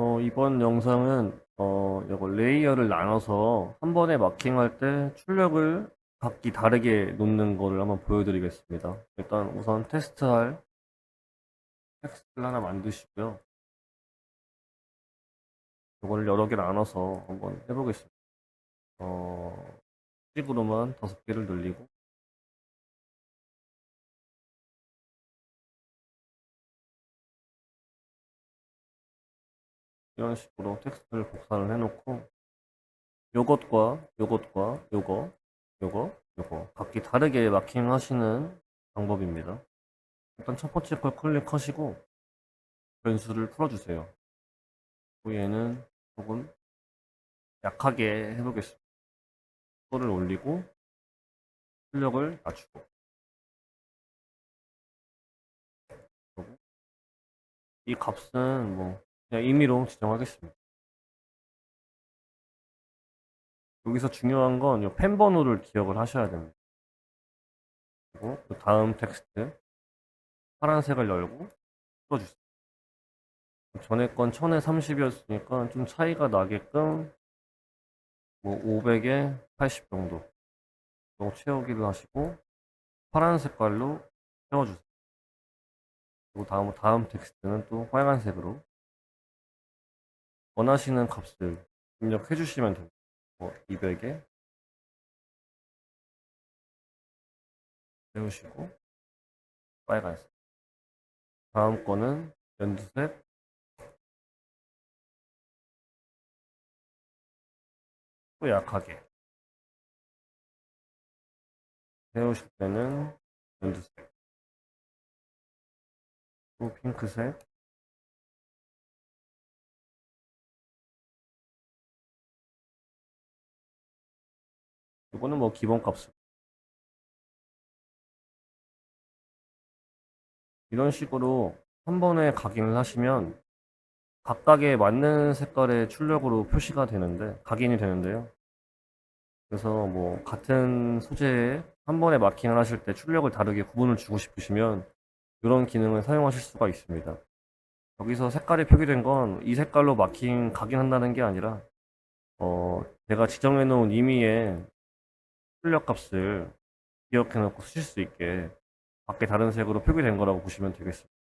어, 이번 영상은 어, 이거 레이어를 나눠서 한 번에 마킹할 때 출력을 각기 다르게 놓는 거를 한번 보여드리겠습니다. 일단 우선 테스트할 텍스트를 하나 만드시고요. 이거를 여러 개 나눠서 한번 해보겠습니다. 어, 식으로만 다섯 개를 늘리고 이런 식으로 텍스트를 복사를 해놓고 요것과 요것과 요거 요거 요거 각기 다르게 마킹 하시는 방법입니다. 일단 첫 번째 걸 클릭하시고 변수를 풀어주세요. 그 얘는 조금 약하게 해보겠습니다. 속도를 올리고 출력을 낮추고 이 값은 뭐 그냥 임의로 지정하겠습니다. 여기서 중요한 건이펜 번호를 기억을 하셔야 됩니다. 그리고 그 다음 텍스트 파란색을 열고 풀어주세요. 전에 건 1000에 30이었으니까 좀 차이가 나게끔 뭐 500에 80 정도 또 채우기를 하시고 파란 색깔로 채워주세요. 그리고 다음 다음 텍스트는 또 빨간색으로 원하시는 값을 입력해 주시면 됩니다. 뭐 200에 세우시고 빨간색. 다음 거는 연두색. 또 약하게. 세우실 때는 연두색. 또 핑크색 이거는 뭐 기본 값 이런 식으로 한 번에 각인을 하시면 각각에 맞는 색깔의 출력으로 표시가 되는데 각인이 되는데요. 그래서 뭐 같은 소재에 한 번에 마킹을 하실 때 출력을 다르게 구분을 주고 싶으시면 이런 기능을 사용하실 수가 있습니다. 여기서 색깔이 표기된 건 이 색깔로 마킹 각인한다는 게 아니라 어, 제가 지정해 놓은 임의의 출력 값을 기억해 놓고 쓰실 수 있게 밖에 다른 색으로 표기된 거라고 보시면 되겠습니다.